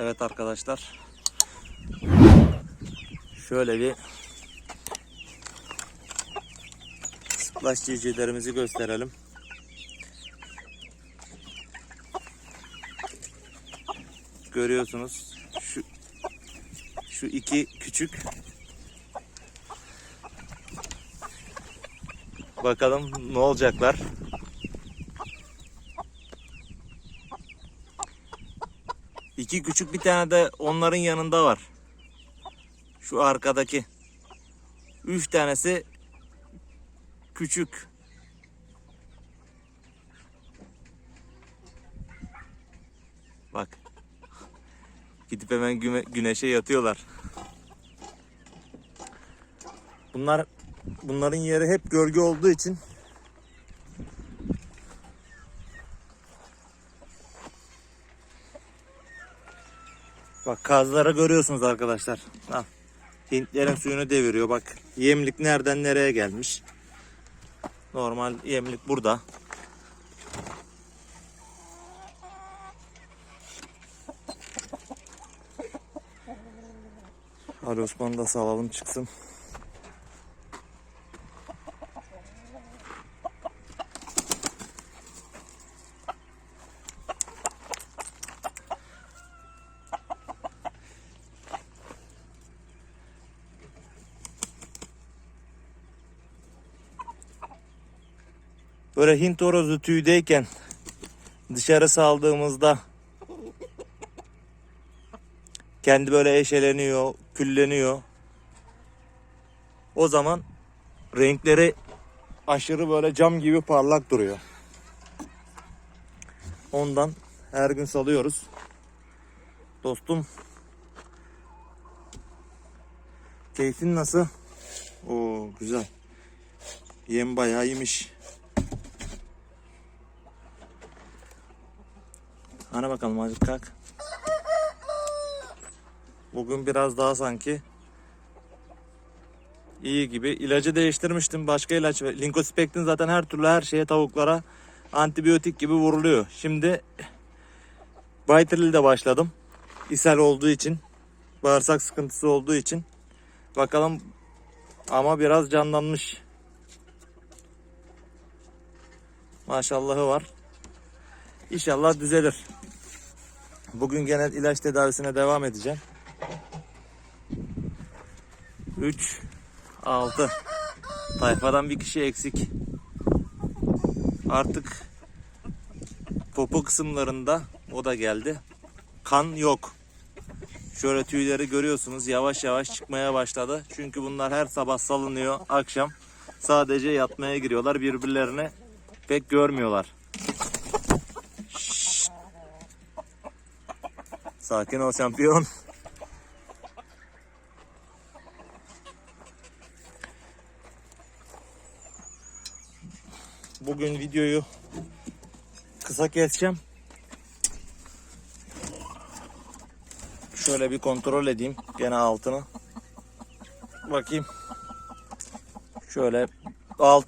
Evet arkadaşlar. Şöyle bir Splash civcivlerimizi gösterelim. Görüyorsunuz şu şu iki küçük Bakalım ne olacaklar. İki küçük bir tane de onların yanında var. Şu arkadaki. Üç tanesi küçük. Bak. Gidip hemen güme- güneşe yatıyorlar. Bunlar bunların yeri hep gölge olduğu için Bak kazları görüyorsunuz arkadaşlar. Ha. Hintlerin suyunu deviriyor. Bak yemlik nereden nereye gelmiş. Normal yemlik burada. Ali Osman'ı da salalım çıksın. Böyle Hint horozu tüydeyken dışarı saldığımızda kendi böyle eşeleniyor, külleniyor. O zaman renkleri aşırı böyle cam gibi parlak duruyor. Ondan her gün salıyoruz. Dostum keyfin nasıl? Oo güzel. Yem bayağı iyiymiş. Hani bakalım azıcık kalk. Bugün biraz daha sanki iyi gibi. İlacı değiştirmiştim. Başka ilaç. Linkospektin zaten her türlü her şeye tavuklara antibiyotik gibi vuruluyor. Şimdi Baytril de başladım. İshal olduğu için. Bağırsak sıkıntısı olduğu için. Bakalım ama biraz canlanmış. Maşallahı var. İnşallah düzelir. Bugün genel ilaç tedavisine devam edeceğim. 3 6 Tayfadan bir kişi eksik. Artık popo kısımlarında o da geldi. Kan yok. Şöyle tüyleri görüyorsunuz yavaş yavaş çıkmaya başladı. Çünkü bunlar her sabah salınıyor. Akşam sadece yatmaya giriyorlar. Birbirlerini pek görmüyorlar. Sakin ol şampiyon. Bugün videoyu kısa keseceğim. Şöyle bir kontrol edeyim gene altını. Bakayım. Şöyle alt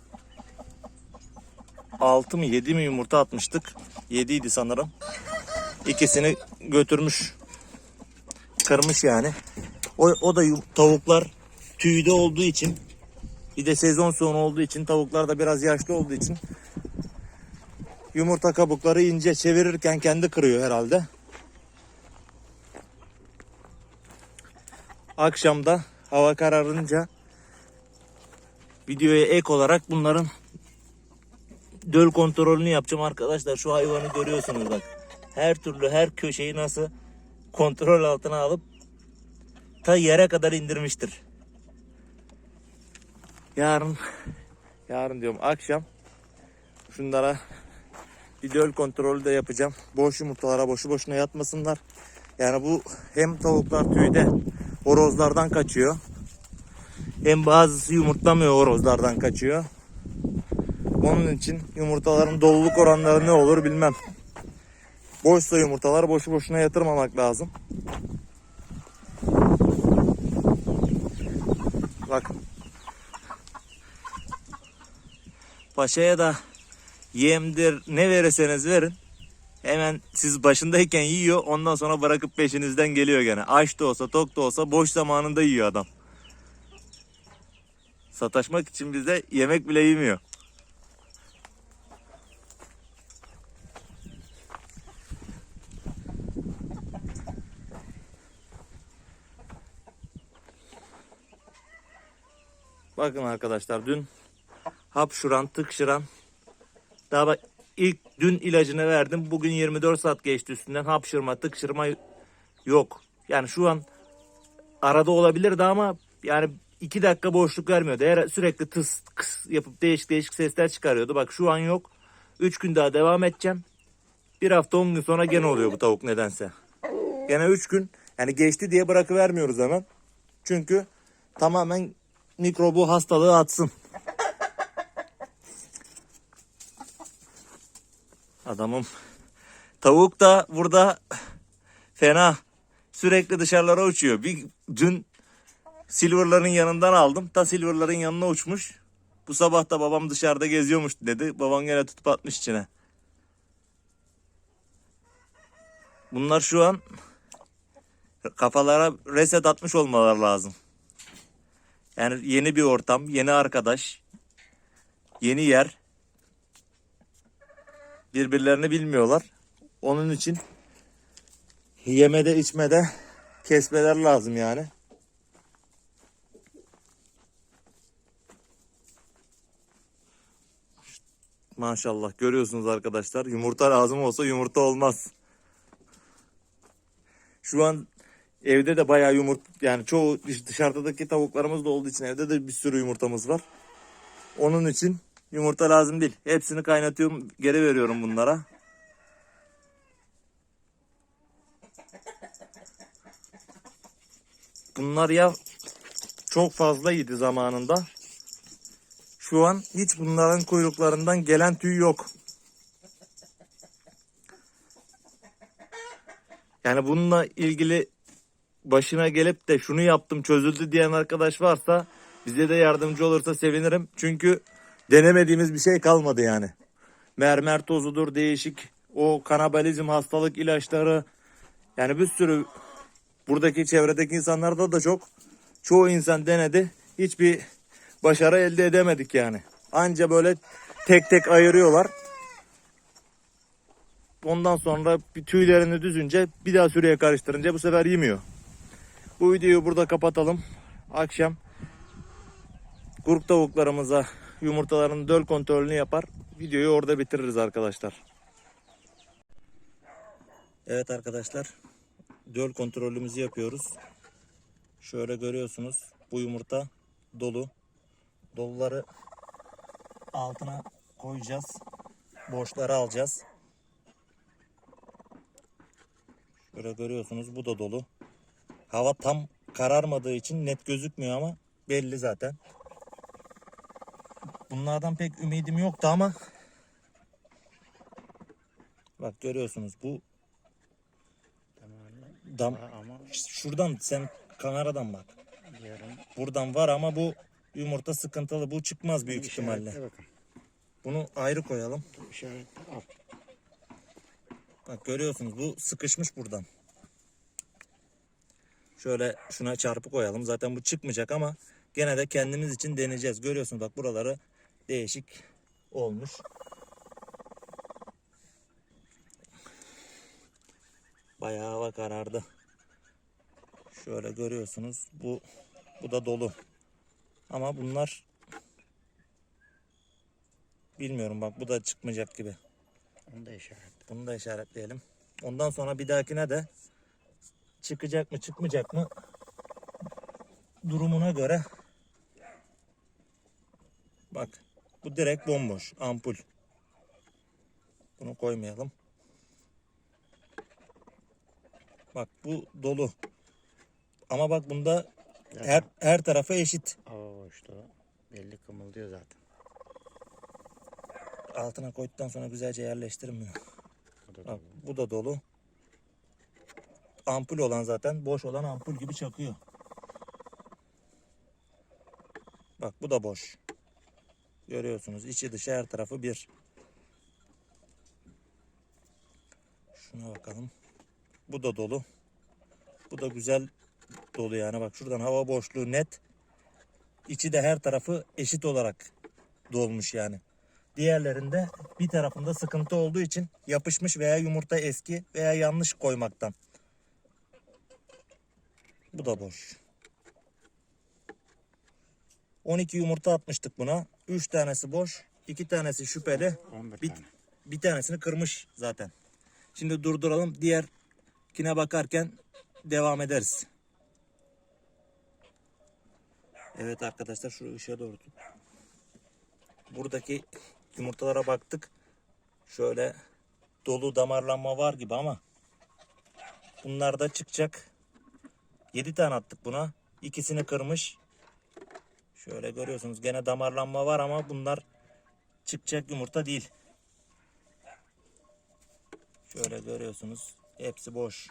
6 mı 7 mi yumurta atmıştık. 7 idi sanırım. İkisini götürmüş. Kırmış yani. O, o da tavuklar tüyde olduğu için bir de sezon sonu olduğu için tavuklar da biraz yaşlı olduğu için yumurta kabukları ince çevirirken kendi kırıyor herhalde. Akşamda hava kararınca videoya ek olarak bunların döl kontrolünü yapacağım arkadaşlar. Şu hayvanı görüyorsunuz bak. Her türlü her köşeyi nasıl kontrol altına alıp ta yere kadar indirmiştir. Yarın yarın diyorum akşam şunlara bir kontrolü de yapacağım. Boş yumurtalara boşu boşuna yatmasınlar. Yani bu hem tavuklar tüyde horozlardan kaçıyor. Hem bazısı yumurtlamıyor horozlardan kaçıyor. Onun için yumurtaların doluluk oranları ne olur bilmem. Boşsa yumurtalar boşu boşuna yatırmamak lazım. Bak. Paşaya da yemdir ne verirseniz verin. Hemen siz başındayken yiyor ondan sonra bırakıp peşinizden geliyor gene. Aç da olsa tok da olsa boş zamanında yiyor adam. Sataşmak için bize yemek bile yemiyor. Bakın arkadaşlar dün hapşuran, tıkşıran daha bak ilk dün ilacını verdim. Bugün 24 saat geçti üstünden. Hapşırma, tıkşırma yok. Yani şu an arada olabilirdi ama yani 2 dakika boşluk vermiyordu. Eğer sürekli tıs kıs yapıp değişik değişik sesler çıkarıyordu. Bak şu an yok. 3 gün daha devam edeceğim. Bir hafta 10 gün sonra gene oluyor bu tavuk nedense. Gene 3 gün. Yani geçti diye bırakıvermiyoruz hemen. Çünkü tamamen mikrobu hastalığı atsın. Adamım. Tavuk da burada fena. Sürekli dışarılara uçuyor. Bir dün Silver'ların yanından aldım. Ta Silver'ların yanına uçmuş. Bu sabah da babam dışarıda geziyormuş dedi. Babam gene tutup atmış içine. Bunlar şu an kafalara reset atmış olmaları lazım. Yani yeni bir ortam, yeni arkadaş, yeni yer. Birbirlerini bilmiyorlar. Onun için yemede içmede kesmeler lazım yani. Maşallah görüyorsunuz arkadaşlar. Yumurta lazım olsa yumurta olmaz. Şu an evde de bayağı yumurta yani çoğu dış- dışarıdaki tavuklarımız da olduğu için evde de bir sürü yumurtamız var. Onun için yumurta lazım değil. Hepsini kaynatıyorum, geri veriyorum bunlara. Bunlar ya çok fazla yedi zamanında. Şu an hiç bunların kuyruklarından gelen tüy yok. Yani bununla ilgili başına gelip de şunu yaptım çözüldü diyen arkadaş varsa bize de yardımcı olursa sevinirim. Çünkü denemediğimiz bir şey kalmadı yani. Mermer tozudur değişik o kanabalizm hastalık ilaçları yani bir sürü buradaki çevredeki insanlarda da çok çoğu insan denedi. Hiçbir başarı elde edemedik yani. Anca böyle tek tek ayırıyorlar. Ondan sonra bir tüylerini düzünce bir daha sürüye karıştırınca bu sefer yemiyor. Bu videoyu burada kapatalım. Akşam grup tavuklarımıza yumurtaların döl kontrolünü yapar. Videoyu orada bitiririz arkadaşlar. Evet arkadaşlar. Döl kontrolümüzü yapıyoruz. Şöyle görüyorsunuz. Bu yumurta dolu. Doluları altına koyacağız. Boşları alacağız. Şöyle görüyorsunuz bu da dolu. Hava tam kararmadığı için net gözükmüyor ama belli zaten. Bunlardan pek ümidim yoktu ama bak görüyorsunuz bu dam ama şuradan sen kameradan bak. yarın Buradan var ama bu yumurta sıkıntılı. Bu çıkmaz büyük ihtimalle. işaretle bakın. Bunu ayrı koyalım. İşaretle al. Bak görüyorsunuz bu sıkışmış buradan. Şöyle şuna çarpı koyalım. Zaten bu çıkmayacak ama gene de kendimiz için deneyeceğiz. Görüyorsunuz bak buraları değişik olmuş. Bayağı hava karardı. Şöyle görüyorsunuz. Bu bu da dolu. Ama bunlar bilmiyorum bak bu da çıkmayacak gibi. Onu da işaret. Bunu da işaretleyelim. Ondan sonra bir dahakine de çıkacak mı çıkmayacak mı durumuna göre bak bu direkt bomboş ampul. Bunu koymayalım. Bak bu dolu. Ama bak bunda her her tarafı eşit. Hava boştu. Belli kımıldıyor zaten. Altına koyduktan sonra güzelce yerleştirin bunu. O da Bak dolu. bu da dolu. Ampul olan zaten boş olan ampul gibi çakıyor. Bak bu da boş. Görüyorsunuz içi dışı her tarafı bir. Şuna bakalım. Bu da dolu. Bu da güzel dolu yani. Bak şuradan hava boşluğu net. İçi de her tarafı eşit olarak dolmuş yani. Diğerlerinde bir tarafında sıkıntı olduğu için yapışmış veya yumurta eski veya yanlış koymaktan. Bu da boş. 12 yumurta atmıştık buna. 3 tanesi boş, 2 tanesi şüpheli. 11 Bir, tane. bir tanesini kırmış zaten. Şimdi durduralım. Diğerkine bakarken devam ederiz. Evet arkadaşlar şu ışığa doğru. Buradaki yumurtalara baktık. Şöyle dolu damarlanma var gibi ama bunlar da çıkacak. 7 tane attık buna. İkisini kırmış. Şöyle görüyorsunuz gene damarlanma var ama bunlar çıkacak yumurta değil. Şöyle görüyorsunuz. Hepsi boş.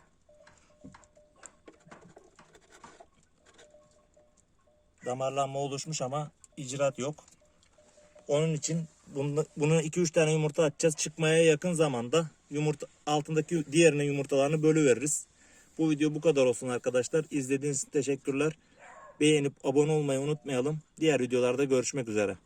Damarlanma oluşmuş ama icraat yok. Onun için bunu, bunu 2-3 tane yumurta atacağız. Çıkmaya yakın zamanda yumurta altındaki diğerine yumurtalarını bölü veririz. Bu video bu kadar olsun arkadaşlar. İzlediğiniz için teşekkürler. Beğenip abone olmayı unutmayalım. Diğer videolarda görüşmek üzere.